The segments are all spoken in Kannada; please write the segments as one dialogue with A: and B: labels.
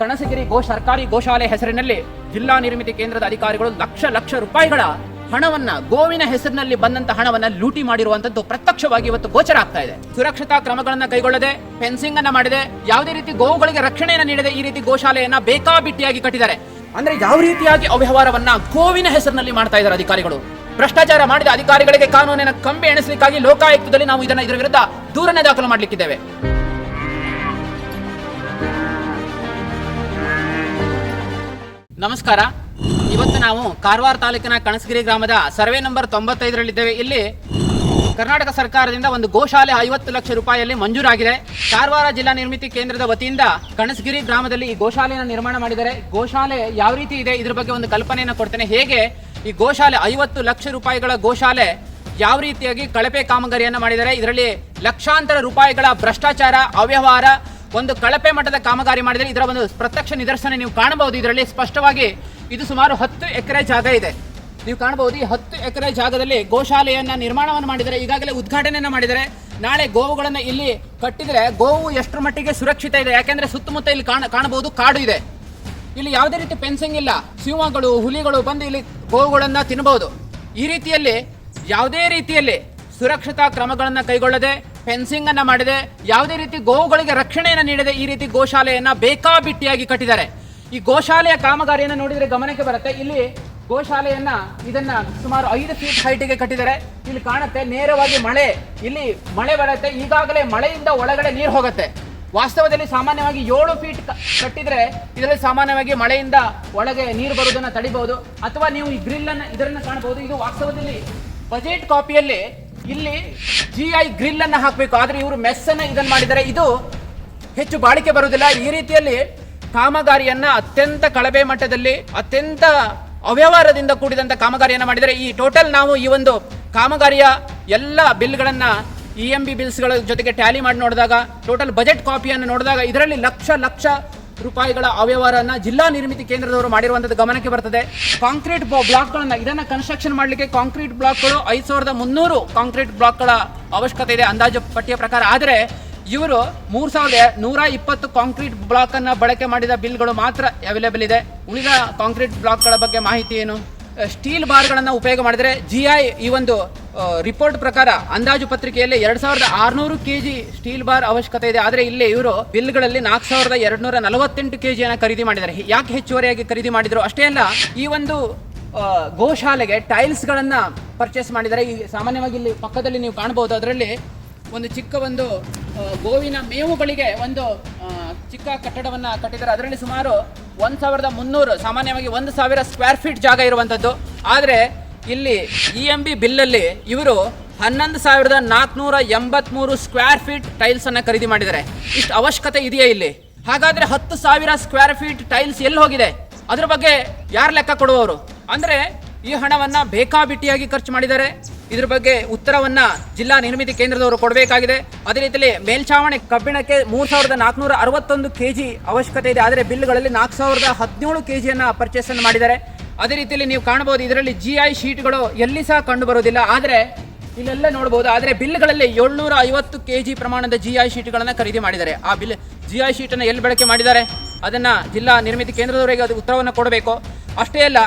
A: ಕಣಸಗಿರಿ ಗೋ ಸರ್ಕಾರಿ ಗೋಶಾಲೆ ಹೆಸರಿನಲ್ಲಿ ಜಿಲ್ಲಾ ನಿರ್ಮಿತಿ ಕೇಂದ್ರದ ಅಧಿಕಾರಿಗಳು ಲಕ್ಷ ಲಕ್ಷ ರೂಪಾಯಿಗಳ ಹಣವನ್ನ ಗೋವಿನ ಹೆಸರಿನಲ್ಲಿ ಬಂದಂತ ಹಣವನ್ನ ಲೂಟಿ ಮಾಡಿರುವಂತದ್ದು ಪ್ರತ್ಯಕ್ಷವಾಗಿ ಇವತ್ತು ಗೋಚರ ಆಗ್ತಾ ಇದೆ. ಸುರಕ್ಷತಾ ಕ್ರಮಗಳನ್ನ ಕೈಗೊಳ್ಳದೆ ಫೆನ್ಸಿಂಗ್ ಅನ್ನ ಮಾಡಿದೆ, ಯಾವುದೇ ರೀತಿ ಗೋವುಗಳಿಗೆ ರಕ್ಷಣೆಯನ್ನ ನೀಡದೆ ಈ ರೀತಿ ಗೋಶಾಲೆಯನ್ನ ಬೇಕಾಬಿಟ್ಟಿಯಾಗಿ ಕಟ್ಟಿದ್ದಾರೆ. ಅಂದ್ರೆ ಯಾವ ರೀತಿಯಾಗಿ ಅವ್ಯವಹಾರವನ್ನ ಗೋವಿನ ಹೆಸರಿನಲ್ಲಿ ಮಾಡ್ತಾ ಇದ್ದಾರೆ ಅಧಿಕಾರಿಗಳು? ಭ್ರಷ್ಟಾಚಾರ ಮಾಡಿದ ಅಧಿಕಾರಿಗಳಿಗೆ ಕಾನೂನಿನ ಕಂಬಿ ಎಣಿಸಲಿಕ್ಕಾಗಿ ಲೋಕಾಯುಕ್ತದಲ್ಲಿ ನಾವು ಇದನ್ನ ಇದರ ವಿರುದ್ಧ ದೂರನ್ನೇ ದಾಖಲು ಮಾಡಲಿಕ್ಕಿದ್ದೇವೆ. ನಮಸ್ಕಾರ. ಇವತ್ತು ನಾವು ಕಾರವಾರ ತಾಲೂಕಿನ ಕಣಸಗಿರಿ ಗ್ರಾಮದ ಸರ್ವೆ ನಂಬರ್ ತೊಂಬತ್ತೈದರಲ್ಲಿದ್ದೇವೆ. ಇಲ್ಲಿ ಕರ್ನಾಟಕ ಸರ್ಕಾರದಿಂದ ಒಂದು ಗೋಶಾಲೆ ಐವತ್ತು ಲಕ್ಷ ರೂಪಾಯಿಯಲ್ಲಿ ಮಂಜೂರಾಗಿದೆ. ಕಾರವಾರ ಜಿಲ್ಲಾ ನಿರ್ಮಿತಿ ಕೇಂದ್ರದ ವತಿಯಿಂದ ಕಣಸಗಿರಿ ಗ್ರಾಮದಲ್ಲಿ ಈ ಗೋಶಾಲೆಯನ್ನು ನಿರ್ಮಾಣ ಮಾಡಿದರೆ ಗೋಶಾಲೆ ಯಾವ ರೀತಿ ಇದೆ? ಇದ್ರ ಬಗ್ಗೆ ಒಂದು ಕಲ್ಪನೆಯನ್ನು ಕೊಡ್ತೇನೆ. ಹೇಗೆ ಈ ಗೋಶಾಲೆ ಐವತ್ತು ಲಕ್ಷ ರೂಪಾಯಿಗಳ ಗೋಶಾಲೆ ಯಾವ ರೀತಿಯಾಗಿ ಕಳಪೆ ಕಾಮಗಾರಿಯನ್ನು ಮಾಡಿದ್ದಾರೆ? ಇದರಲ್ಲಿ ಲಕ್ಷಾಂತರ ರೂಪಾಯಿಗಳ ಭ್ರಷ್ಟಾಚಾರ, ಅವ್ಯವಹಾರ ಒಂದು ಕಳಪೆ ಮಟ್ಟದ ಕಾಮಗಾರಿ ಮಾಡಿದರೆ ಇದರ ಒಂದು ಪ್ರತ್ಯಕ್ಷ ನಿದರ್ಶನ ನೀವು ಕಾಣಬಹುದು. ಇದರಲ್ಲಿ ಸ್ಪಷ್ಟವಾಗಿ ಇದು ಸುಮಾರು ಹತ್ತು ಎಕರೆ ಜಾಗ ಇದೆ. ನೀವು ಕಾಣಬಹುದು ಈ ಹತ್ತು ಎಕರೆ ಜಾಗದಲ್ಲಿ ಗೋಶಾಲೆಯನ್ನ ನಿರ್ಮಾಣವನ್ನು ಮಾಡಿದರೆ, ಈಗಾಗಲೇ ಉದ್ಘಾಟನೆಯನ್ನು ಮಾಡಿದರೆ, ನಾಳೆ ಗೋವುಗಳನ್ನು ಇಲ್ಲಿ ಕಟ್ಟಿದರೆ ಗೋವು ಎಷ್ಟರ ಮಟ್ಟಿಗೆ ಸುರಕ್ಷಿತ ಇದೆ. ಯಾಕೆಂದರೆ ಸುತ್ತಮುತ್ತ ಇಲ್ಲಿ ಕಾಣ, ಕಾಣಬಹುದು ಕಾಡು ಇದೆ. ಇಲ್ಲಿ ಯಾವುದೇ ರೀತಿ ಫೆನ್ಸಿಂಗ್ ಇಲ್ಲ. ಸಿಂಹಗಳು, ಹುಲಿಗಳು ಬಂದು ಇಲ್ಲಿ ಗೋವುಗಳನ್ನು ತಿನ್ನಬಹುದು ಈ ರೀತಿಯಲ್ಲಿ ಯಾವುದೇ ರೀತಿಯಲ್ಲಿ ಸುರಕ್ಷತಾ ಕ್ರಮಗಳನ್ನು ಕೈಗೊಳ್ಳದೆ ಫೆನ್ಸಿಂಗ್ ಅನ್ನು ಮಾಡಿದೆ, ಯಾವುದೇ ರೀತಿ ಗೋವುಗಳಿಗೆ ರಕ್ಷಣೆಯನ್ನು ನೀಡದೆ ಈ ರೀತಿ ಗೋಶಾಲೆಯನ್ನು ಬೇಕಾಬಿಟ್ಟಿಯಾಗಿ ಕಟ್ಟಿದ್ದಾರೆ. ಈ ಗೋಶಾಲೆಯ ಕಾಮಗಾರಿಯನ್ನು ನೋಡಿದರೆ ಗಮನಕ್ಕೆ ಬರುತ್ತೆ. ಇಲ್ಲಿ ಗೋಶಾಲೆಯನ್ನ ಇದನ್ನ ಸುಮಾರು ಐದು ಫೀಟ್ ಹೈಟಿಗೆ ಕಟ್ಟಿದ್ದಾರೆ. ಇಲ್ಲಿ ಕಾಣುತ್ತೆ ನೇರವಾಗಿ ಮಳೆ. ಇಲ್ಲಿ ಮಳೆ ಬರುತ್ತೆ. ಈಗಾಗಲೇ ಮಳೆಯಿಂದ ಒಳಗಡೆ ನೀರು ಹೋಗುತ್ತೆ. ವಾಸ್ತವದಲ್ಲಿ ಸಾಮಾನ್ಯವಾಗಿ ಏಳು ಫೀಟ್ ಕಟ್ಟಿದ್ರೆ ಇದರಲ್ಲಿ ಸಾಮಾನ್ಯವಾಗಿ ಮಳೆಯಿಂದ ಒಳಗೆ ನೀರು ಬರುವುದನ್ನ ತಡಿಬಹುದು. ಅಥವಾ ನೀವು ಈ ಗ್ರಿಲ್ ಅನ್ನ ಇದರನ್ನು ಕಾಣಬಹುದು. ಇದು ವಾಸ್ತವದಲ್ಲಿ ಬಜೆಟ್ ಕಾಪಿಯಲ್ಲಿ ಇಲ್ಲಿ ಜಿ ಐ ಗ್ರಿಲ್ ಅನ್ನ ಹಾಕಬೇಕು. ಆದ್ರೆ ಇವರು ಮೆಸ್ ಅನ್ನ ಇದನ್ನ ಮಾಡಿದರೆ ಇದು ಹೆಚ್ಚು ಬಾಳಿಕೆ ಬರುವುದಿಲ್ಲ. ಈ ರೀತಿಯಲ್ಲಿ ಕಾಮಗಾರಿಯನ್ನ ಅತ್ಯಂತ ಕಳಪೆ ಮಟ್ಟದಲ್ಲಿ, ಅತ್ಯಂತ ಅವ್ಯವಹಾರದಿಂದ ಕೂಡಿದಂತ ಕಾಮಗಾರಿಯನ್ನ ಮಾಡಿದರೆ ಈ ಟೋಟಲ್ ನಾವು ಈ ಒಂದು ಕಾಮಗಾರಿಯ ಎಲ್ಲ ಬಿಲ್ಗಳನ್ನ ಇ ಎಂ ಬಿ ಬಿಲ್ಸ್ಗಳ ಜೊತೆಗೆ ಟ್ಯಾಲಿ ಮಾಡಿ ನೋಡಿದಾಗ ಟೋಟಲ್ ಬಜೆಟ್ ಕಾಪಿಯನ್ನು ನೋಡಿದಾಗ, ಇದರಲ್ಲಿ ಲಕ್ಷ ಲಕ್ಷ ರೂಪಾಯಿಗಳ ಅವ್ಯವಹಾರನ ಜಿಲ್ಲಾ ನಿರ್ಮಿತಿ ಕೇಂದ್ರದವರು ಮಾಡಿರುವಂತದ್ದು ಗಮನಕ್ಕೆ ಬರ್ತದೆ. ಕಾಂಕ್ರೀಟ್ ಬ್ಲಾಕ್ಗಳನ್ನ ಇದನ್ನ ಕನ್ಸ್ಟ್ರಕ್ಷನ್ ಮಾಡಲಿಕ್ಕೆ ಕಾಂಕ್ರೀಟ್ ಬ್ಲಾಕ್ಗಳು ಐದು ಸಾವಿರದ ಮುನ್ನೂರು ಕಾಂಕ್ರೀಟ್ ಬ್ಲಾಕ್ಗಳ ಅವಶ್ಯಕತೆ ಇದೆ ಅಂದಾಜು ಪಟ್ಟಿಯ ಪ್ರಕಾರ. ಆದರೆ ಇವರು ಮೂರು ಸಾವಿರದ ನೂರ ಇಪ್ಪತ್ತು ಕಾಂಕ್ರೀಟ್ ಬ್ಲಾಕ್ ಅನ್ನ ಬಳಕೆ ಮಾಡಿದ ಬಿಲ್ಗಳು ಮಾತ್ರ ಅವೈಲೇಬಲ್ ಇದೆ. ಉಳಿದ ಕಾಂಕ್ರೀಟ್ ಬ್ಲಾಕ್ಗಳ ಬಗ್ಗೆ ಮಾಹಿತಿ ಏನು? ಸ್ಟೀಲ್ ಬಾರ್ಗಳನ್ನು ಉಪಯೋಗ ಮಾಡಿದರೆ ಜಿ ಐ ಈ ಒಂದು ರಿಪೋರ್ಟ್ ಪ್ರಕಾರ ಅಂದಾಜು ಪತ್ರಿಕೆಯಲ್ಲಿ ಎರಡು ಸಾವಿರದ ಆರುನೂರು ಕೆ ಜಿ ಸ್ಟೀಲ್ ಬಾರ್ ಅವಶ್ಯಕತೆ ಇದೆ. ಆದರೆ ಇಲ್ಲಿ ಇವರು ಬಿಲ್ಗಳಲ್ಲಿ ನಾಲ್ಕು ಸಾವಿರದ ಎರಡುನೂರ ನಲವತ್ತೆಂಟು ಕೆ ಜಿಯನ್ನು ಖರೀದಿ ಮಾಡಿದ್ದಾರೆ. ಯಾಕೆ ಹೆಚ್ಚುವರಿಯಾಗಿ ಖರೀದಿ ಮಾಡಿದರು? ಅಷ್ಟೇ ಅಲ್ಲ, ಈ ಒಂದು ಗೋಶಾಲೆಗೆ ಟೈಲ್ಸ್ಗಳನ್ನು ಪರ್ಚೇಸ್ ಮಾಡಿದ್ದಾರೆ. ಈ ಸಾಮಾನ್ಯವಾಗಿ ಇಲ್ಲಿ ಪಕ್ಕದಲ್ಲಿ ನೀವು ಕಾಣಬಹುದು. ಅದರಲ್ಲಿ ಒಂದು ಚಿಕ್ಕ ಒಂದು ಗೋವಿನ ಮೇವುಗಳಿಗೆ ಒಂದು ಚಿಕ್ಕ ಕಟ್ಟಡವನ್ನ ಕಟ್ಟಿದ್ದಾರೆ. ಅದರಲ್ಲಿ ಸುಮಾರು ಒಂದ್ ಸಾವಿರದ ಮುನ್ನೂರು, ಸಾಮಾನ್ಯವಾಗಿ ಒಂದು ಸಾವಿರ ಸ್ಕ್ವೇರ್ ಫೀಟ್ ಜಾಗ ಇರುವಂತದ್ದು. ಆದರೆ ಇಲ್ಲಿ ಇ ಎಂ ಬಿ ಬಿಲ್ಲಲ್ಲಿ ಇವರು ಹನ್ನೊಂದು ಸಾವಿರದ ನಾಲ್ಕುನೂರ ಎಂಬತ್ಮೂರು ಸ್ಕ್ವೇರ್ ಫೀಟ್ ಟೈಲ್ಸ್ ಅನ್ನ ಖರೀದಿ ಮಾಡಿದ್ದಾರೆ. ಇಷ್ಟು ಅವಶ್ಯಕತೆ ಇದೆಯಾ ಇಲ್ಲಿ? ಹಾಗಾದರೆ ಹತ್ತು ಸಾವಿರ ಸ್ಕ್ವೇರ್ ಫೀಟ್ ಟೈಲ್ಸ್ ಎಲ್ಲಿ ಹೋಗಿದೆ? ಅದ್ರ ಬಗ್ಗೆ ಯಾರು ಲೆಕ್ಕ ಕೊಡುವವರು? ಅಂದ್ರೆ ಈ ಹಣವನ್ನ ಬೇಕಾಬಿಟ್ಟಿಯಾಗಿ ಖರ್ಚು ಮಾಡಿದ್ದಾರೆ. ಇದ್ರ ಬಗ್ಗೆ ಉತ್ತರವನ್ನ ಜಿಲ್ಲಾ ನಿರ್ಮಿತಿ ಕೇಂದ್ರದವರು ಕೊಡಬೇಕಾಗಿದೆ. ಅದೇ ರೀತಿಯಲ್ಲಿ ಮೇಲ್ಛಾವಣಿ ಕಬ್ಬಿಣಕ್ಕೆ ಮೂರ್ ಸಾವಿರದ ನಾಲ್ಕುನೂರ ಅರವತ್ತೊಂದು ಕೆಜಿ ಅವಶ್ಯಕತೆ ಇದೆ. ಆದರೆ ಬಿಲ್ಗಳಲ್ಲಿ ನಾಲ್ಕು ಸಾವಿರದ ಹದಿನೇಳು ಕೆಜಿಯನ್ನ ಪರ್ಚೇಸ್ ಅನ್ನು ಮಾಡಿದ್ದಾರೆ. ಅದೇ ರೀತಿಯಲ್ಲಿ ನೀವು ಕಾಣಬಹುದು, ಇದರಲ್ಲಿ ಜಿ ಐ ಶೀಟ್ಗಳು ಎಲ್ಲಿ ಸಹ ಕಂಡು ಬರುವುದಿಲ್ಲ ಆದರೆ ಇಲ್ಲೆಲ್ಲ ನೋಡಬಹುದು ಆದರೆ ಬಿಲ್ಗಳಲ್ಲಿ ಏಳ್ನೂರ ಐವತ್ತು ಕೆಜಿ ಪ್ರಮಾಣದ ಜಿ ಐ ಶೀಟ್ಗಳನ್ನು ಖರೀದಿ ಮಾಡಿದ್ದಾರೆ. ಆ ಬಿಲ್ ಜಿ ಐ ಶೀಟನ್ನು ಎಲ್ಲಿ ಬಳಕೆ ಮಾಡಿದ್ದಾರೆ? ಅದನ್ನ ಜಿಲ್ಲಾ ನಿರ್ಮಿತಿ ಕೇಂದ್ರದವರಿಗೆ ಅದು ಉತ್ತರವನ್ನು ಕೊಡಬೇಕು. ಅಷ್ಟೇ ಅಲ್ಲ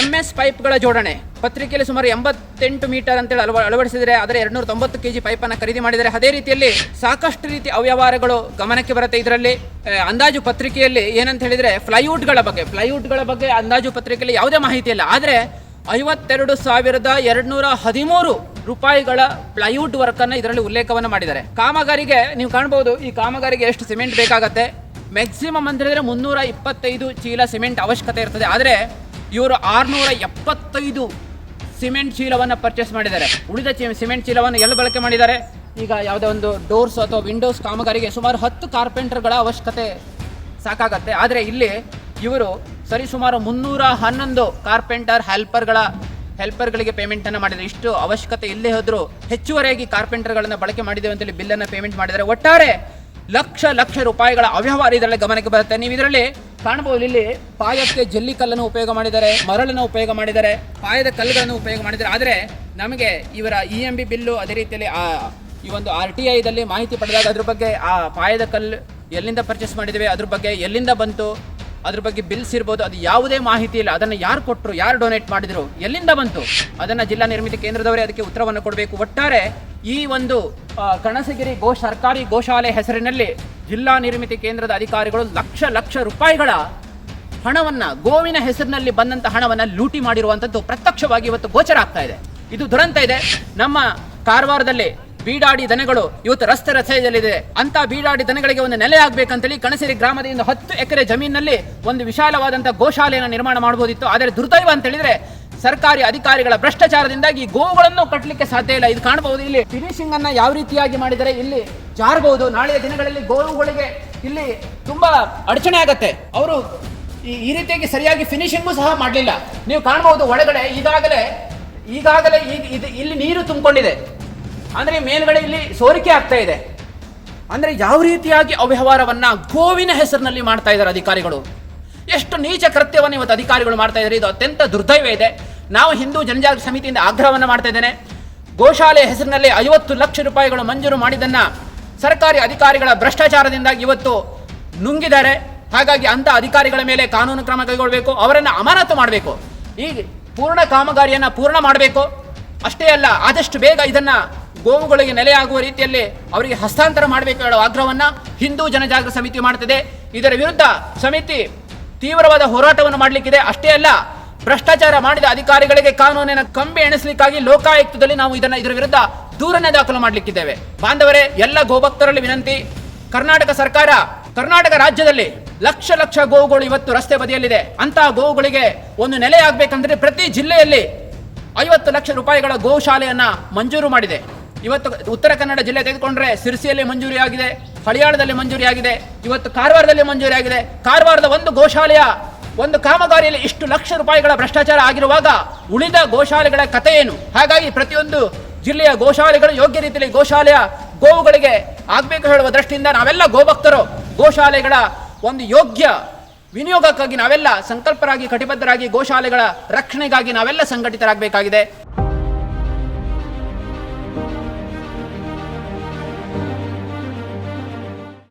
A: ಎಂ ಎಸ್ ಪೈಪ್ಗಳ ಜೋಡಣೆ. ಪತ್ರಿಕೆಯಲ್ಲಿ ಸುಮಾರು ಎಂಬತ್ತೆಂಟು ಮೀಟರ್ ಅಂತೇಳಿ ಅಳವ, ಅಳವಡಿಸಿದರೆ ಅದರ ಎರಡ್ನೂರ ತೊಂಬತ್ತು ಕೆ ಜಿ ಪೈಪನ್ನು ಖರೀದಿ ಮಾಡಿದರೆ ಅದೇ ರೀತಿಯಲ್ಲಿ ಸಾಕಷ್ಟು ರೀತಿ ಅವ್ಯವಹಾರಗಳು ಗಮನಕ್ಕೆ ಬರುತ್ತೆ ಇದರಲ್ಲಿ. ಅಂದಾಜು ಪತ್ರಿಕೆಯಲ್ಲಿ ಏನಂತ ಹೇಳಿದರೆ ಫ್ಲೈವುಡ್ಗಳ ಬಗ್ಗೆ ಫ್ಲೈವುಡ್ಗಳ ಬಗ್ಗೆ ಅಂದಾಜು ಪತ್ರಿಕೆಯಲ್ಲಿ ಯಾವುದೇ ಮಾಹಿತಿ ಇಲ್ಲ. ಆದರೆ ಐವತ್ತೆರಡು ಸಾವಿರದ ಎರಡ್ನೂರ ಹದಿಮೂರು ರೂಪಾಯಿಗಳ ಪ್ಲೈವುಡ್ ವರ್ಕ್ ಅನ್ನ ಇದರಲ್ಲಿ ಉಲ್ಲೇಖವನ್ನು ಮಾಡಿದ್ದಾರೆ. ಕಾಮಗಾರಿಗೆ ನೀವು ಕಾಣಬಹುದು ಈ ಕಾಮಗಾರಿಗೆ ಎಷ್ಟು ಸಿಮೆಂಟ್ ಬೇಕಾಗತ್ತೆ. ಮ್ಯಾಕ್ಸಿಮಮ್ ಅಂತ ಹೇಳಿದ್ರೆ ಮುನ್ನೂರ ಇಪ್ಪತ್ತೈದು ಚೀಲ ಸಿಮೆಂಟ್ ಅವಶ್ಯಕತೆ ಇರ್ತದೆ. ಆದರೆ ಇವರು ಆರುನೂರ ಎಪ್ಪತ್ತೈದು ಸಿಮೆಂಟ್ ಚೀಲವನ್ನು ಪರ್ಚೇಸ್ ಮಾಡಿದ್ದಾರೆ. ಉಳಿದ ಚಿ- ಸಿಮೆಂಟ್ ಚೀಲವನ್ನು ಎಲ್ಲಿ ಬಳಕೆ ಮಾಡಿದ್ದಾರೆ? ಈಗ ಯಾವುದೇ ಒಂದು ಡೋರ್ಸ್ ಅಥವಾ ವಿಂಡೋಸ್ ಕಾಮಗಾರಿಗೆ ಸುಮಾರು ಹತ್ತು ಕಾರ್ಪೆಂಟರ್ಗಳ ಅವಶ್ಯಕತೆ ಸಾಕಾಗತ್ತೆ. ಆದರೆ ಇಲ್ಲಿ ಇವರು ಸರಿಸುಮಾರು ಮುನ್ನೂರ ಹನ್ನೊಂದು ಕಾರ್ಪೆಂಟರ್ ಹೆಲ್ಪರ್ಗಳ ಹೆಲ್ಪರ್ಗಳಿಗೆ ಪೇಮೆಂಟನ್ನು ಮಾಡಿದರೆ ಇಷ್ಟು ಅವಶ್ಯಕತೆ ಇಲ್ಲೇ ಹೋದರೂ ಹೆಚ್ಚುವರಿಯಾಗಿ ಕಾರ್ಪೆಂಟರ್ಗಳನ್ನು ಬಳಕೆ ಮಾಡಿದ್ದೇವೆ ಅಂತೇಳಿ ಬಿಲ್ಲನ್ನು ಪೇಮೆಂಟ್ ಮಾಡಿದರೆ ಒಟ್ಟಾರೆ ಲಕ್ಷ ಲಕ್ಷ ರೂಪಾಯಿಗಳ ಅವ್ಯವಹಾರ ಇದರಲ್ಲಿ ಗಮನಕ್ಕೆ ಬರುತ್ತೆ. ನೀವು ಇದರಲ್ಲಿ ಕಾಣಬಹುದು, ಇಲ್ಲಿ ಪಾಯಕ್ಕೆ ಜಲ್ಲಿ ಕಲ್ಲನ್ನು ಉಪಯೋಗ ಮಾಡಿದ್ದಾರೆ, ಮರಳನ್ನು ಉಪಯೋಗ ಮಾಡಿದ್ದಾರೆ, ಪಾಯದ ಕಲ್ಲುಗಳನ್ನು ಉಪಯೋಗ ಮಾಡಿದ್ದಾರೆ. ಆದರೆ ನಮಗೆ ಇವರ ಇ ಎಂ ಬಿ ಬಿಲ್ಲು ಅದೇ ರೀತಿಯಲ್ಲಿ, ಆ, ಈ ಒಂದು ಆರ್ ಟಿ ಐದಲ್ಲಿ ಮಾಹಿತಿ ಪಡೆದಾಗ ಅದ್ರ ಬಗ್ಗೆ ಆ ಪಾಯದ ಕಲ್ಲು ಎಲ್ಲಿಂದ ಪರ್ಚೇಸ್ ಮಾಡಿದ್ದೇವೆ, ಅದ್ರ ಬಗ್ಗೆ ಎಲ್ಲಿಂದ ಬಂತು ಅದ್ರ ಬಗ್ಗೆ ಬಿಲ್ಸ್ ಇರ್ಬೋದು, ಅದು ಯಾವುದೇ ಮಾಹಿತಿ ಇಲ್ಲ. ಅದನ್ನು ಯಾರು ಕೊಟ್ಟರು ಯಾರು ಡೊನೇಟ್ ಮಾಡಿದ್ರು, ಎಲ್ಲಿಂದ ಬಂತು? ಅದನ್ನು ಜಿಲ್ಲಾ ನಿರ್ಮಿತಿ ಕೇಂದ್ರದವರೇ ಅದಕ್ಕೆ ಉತ್ತರವನ್ನು ಕೊಡಬೇಕು. ಒಟ್ಟಾರೆ ಈ ಒಂದು ಕಣಸಗಿರಿ ಗೋ ಸರ್ಕಾರಿ ಗೋಶಾಲೆ ಹೆಸರಿನಲ್ಲಿ ಜಿಲ್ಲಾ ನಿರ್ಮಿತಿ ಕೇಂದ್ರದ ಅಧಿಕಾರಿಗಳು ಲಕ್ಷ ಲಕ್ಷ ರೂಪಾಯಿಗಳ ಹಣವನ್ನ, ಗೋವಿನ ಹೆಸರಿನಲ್ಲಿ ಬಂದಂತ ಹಣವನ್ನ ಲೂಟಿ ಮಾಡಿರುವಂತದ್ದು ಪ್ರತ್ಯಕ್ಷವಾಗಿ ಇವತ್ತು ಗೋಚರ ಆಗ್ತಾ ಇದೆ. ಇದು ದುರಂತ ಇದೆ. ನಮ್ಮ ಕಾರವಾರದಲ್ಲಿ ಬೀಡಾಡಿ ದನಗಳು ಇವತ್ತು ರಸ್ತೆ ರಸ್ತೆಯಲ್ಲಿದೆ. ಅಂತ ಬೀಡಾಡಿ ದನಗಳಿಗೆ ಒಂದು ನೆಲೆ ಆಗ್ಬೇಕಂತೇಳಿ ಕಣಸಿರಿ ಗ್ರಾಮದಿಂದ ಹತ್ತು ಎಕರೆ ಜಮೀನಿನಲ್ಲಿ ಒಂದು ವಿಶಾಲವಾದಂತಹ ಗೋಶಾಲೆಯನ್ನು ನಿರ್ಮಾಣ ಮಾಡಬಹುದಿತ್ತು. ಆದರೆ ದುರ್ದೈವ ಅಂತ ಹೇಳಿದ್ರೆ ಸರ್ಕಾರಿ ಅಧಿಕಾರಿಗಳ ಭ್ರಷ್ಟಾಚಾರದಿಂದಾಗಿ ಗೋವುಗಳನ್ನು ಕಟ್ಟಲಿಕ್ಕೆ ಸಾಧ್ಯ ಇಲ್ಲ. ಇದು ಕಾಣಬಹುದು. ಇಲ್ಲಿ ಫಿನಿಶಿಂಗ್ ಅನ್ನ ಯಾವ ರೀತಿಯಾಗಿ ಮಾಡಿದರೆ ಇಲ್ಲಿ ಜಾರಬಹುದು. ನಾಳೆಯ ದಿನಗಳಲ್ಲಿ ಗೋವುಗಳಿಗೆ ಇಲ್ಲಿ ತುಂಬಾ ಅಡಚಣೆ ಆಗತ್ತೆ. ಅವರು ಈ- ರೀತಿಯಾಗಿ ಸರಿಯಾಗಿ ಫಿನಿಶಿಂಗು ಸಹ ಮಾಡಲಿಲ್ಲ. ನೀವು ಕಾಣಬಹುದು ಒಳಗಡೆ ಈಗಾಗಲೇ ಈಗಾಗಲೇ ಈಗ ಇಲ್ಲಿ ನೀರು ತುಂಬಿಕೊಂಡಿದೆ. ಅಂದ್ರೆ ಮೇಲ್ಗಡೆ ಇಲ್ಲಿ ಸೋರಿಕೆ ಆಗ್ತಾ ಇದೆ. ಅಂದ್ರೆ ಯಾವ ರೀತಿಯಾಗಿ ಅವ್ಯವಹಾರವನ್ನ ಗೋವಿನ ಹೆಸರಿನಲ್ಲಿ ಮಾಡ್ತಾ ಇದ್ದಾರೆ ಅಧಿಕಾರಿಗಳು? ಎಷ್ಟು ನೀಚ ಕೃತ್ಯವನ್ನು ಇವತ್ತು ಅಧಿಕಾರಿಗಳು ಮಾಡ್ತಾ ಇದ್ದಾರೆ. ಇದು ಅತ್ಯಂತ ದುರ್ದೈವ ಇದೆ. ನಾವು ಹಿಂದೂ ಜನಜಾಗೃತಿ ಸಮಿತಿಯಿಂದ ಆಗ್ರಹವನ್ನು ಮಾಡ್ತಾ ಇದ್ದೇನೆ. ಗೋಶಾಲೆ ಹೆಸರಿನಲ್ಲಿ ಐವತ್ತು ಲಕ್ಷ ರೂಪಾಯಿಗಳು ಮಂಜೂರು ಮಾಡಿದ್ದನ್ನ ಸರ್ಕಾರಿ ಅಧಿಕಾರಿಗಳ ಭ್ರಷ್ಟಾಚಾರದಿಂದಾಗಿ ಇವತ್ತು ನುಂಗಿದ್ದಾರೆ. ಹಾಗಾಗಿ ಅಂಥ ಅಧಿಕಾರಿಗಳ ಮೇಲೆ ಕಾನೂನು ಕ್ರಮ ಕೈಗೊಳ್ಳಬೇಕು ಅವರನ್ನು ಅಮಾನತು ಮಾಡಬೇಕು. ಈ ಪೂರ್ಣ ಕಾಮಗಾರಿಯನ್ನು ಪೂರ್ಣ ಮಾಡಬೇಕು. ಅಷ್ಟೇ ಅಲ್ಲ, ಆದಷ್ಟು ಬೇಗ ಇದನ್ನ ಗೋವುಗಳಿಗೆ ನೆಲೆಯಾಗುವ ರೀತಿಯಲ್ಲಿ ಅವರಿಗೆ ಹಸ್ತಾಂತರ ಮಾಡಬೇಕು ಹೇಳುವ ಆಗ್ರಹವನ್ನು ಹಿಂದೂ ಜನಜಾಗೃತಿ ಸಮಿತಿ ಮಾಡುತ್ತಿದೆ. ಇದರ ವಿರುದ್ಧ ಸಮಿತಿ ತೀವ್ರವಾದ ಹೋರಾಟವನ್ನು ಮಾಡಲಿಕ್ಕಿದೆ. ಅಷ್ಟೇ ಅಲ್ಲ, ಭ್ರಷ್ಟಾಚಾರ ಮಾಡಿದ ಅಧಿಕಾರಿಗಳಿಗೆ ಕಾನೂನಿನ ಕಂಬಿ ಎಣಿಸಲಿಕ್ಕಾಗಿ ಲೋಕಾಯುಕ್ತದಲ್ಲಿ ನಾವು ಇದನ್ನ ಇದರ ವಿರುದ್ಧ ದೂರನ್ನೇ ದಾಖಲು ಮಾಡಲಿಕ್ಕಿದ್ದೇವೆ. ಬಾಂಧವರೇ, ಎಲ್ಲ ಗೋಭಕ್ತರಲ್ಲಿ ವಿನಂತಿ. ಕರ್ನಾಟಕ ಸರ್ಕಾರ, ಕರ್ನಾಟಕ ರಾಜ್ಯದಲ್ಲಿ ಲಕ್ಷ ಲಕ್ಷ ಗೋವುಗಳು ಇವತ್ತು ರಸ್ತೆ ಬದಿಯಲ್ಲಿದೆ. ಅಂತಹ ಗೋವುಗಳಿಗೆ ಒಂದು ನೆಲೆಯಾಗಬೇಕಂದ್ರೆ ಪ್ರತಿ ಜಿಲ್ಲೆಯಲ್ಲಿ ಐವತ್ತು ಲಕ್ಷ ರೂಪಾಯಿಗಳ ಗೋಶಾಲೆಯನ್ನ ಮಂಜೂರು ಮಾಡಿದೆ. ಇವತ್ತು ಉತ್ತರ ಕನ್ನಡ ಜಿಲ್ಲೆ ತೆಗೆದುಕೊಂಡ್ರೆ ಸಿರ್ಸಿಯಲ್ಲಿ ಮಂಜೂರಿ ಆಗಿದೆ, ಹಳಿಯಾಳದಲ್ಲಿ ಮಂಜೂರಿ ಆಗಿದೆ, ಇವತ್ತು ಕಾರವಾರದಲ್ಲಿ ಮಂಜೂರಿ ಆಗಿದೆ. ಕಾರವಾರದ ಒಂದು ಗೋಶಾಲೆಯ ಒಂದು ಕಾಮಗಾರಿಯಲ್ಲಿ ಇಷ್ಟು ಲಕ್ಷ ರೂಪಾಯಿಗಳ ಭ್ರಷ್ಟಾಚಾರ ಆಗಿರುವಾಗ ಉಳಿದ ಗೋಶಾಲೆಗಳ ಕಥೆ ಏನು? ಹಾಗಾಗಿ ಪ್ರತಿಯೊಂದು ಜಿಲ್ಲೆಯ ಗೋಶಾಲೆಗಳು ಯೋಗ್ಯ ರೀತಿಯಲ್ಲಿ ಗೋಶಾಲೆಯ ಗೋವುಗಳಿಗೆ ಆಗಬೇಕು ಹೇಳುವ ದೃಷ್ಟಿಯಿಂದ ನಾವೆಲ್ಲ ಗೋಭಕ್ತರು. ಗೋಶಾಲೆಗಳ ಒಂದು ಯೋಗ್ಯ ವಿನಿಯೋಗಕ್ಕಾಗಿ ನಾವೆಲ್ಲ ಸಂಕಲ್ಪರಾಗಿ, ಕಟಿಬದ್ಧರಾಗಿ ಗೋಶಾಲೆಗಳ ರಕ್ಷಣೆಗಾಗಿ ನಾವೆಲ್ಲ ಸಂಘಟಿತರಾಗಬೇಕಾಗಿದೆ.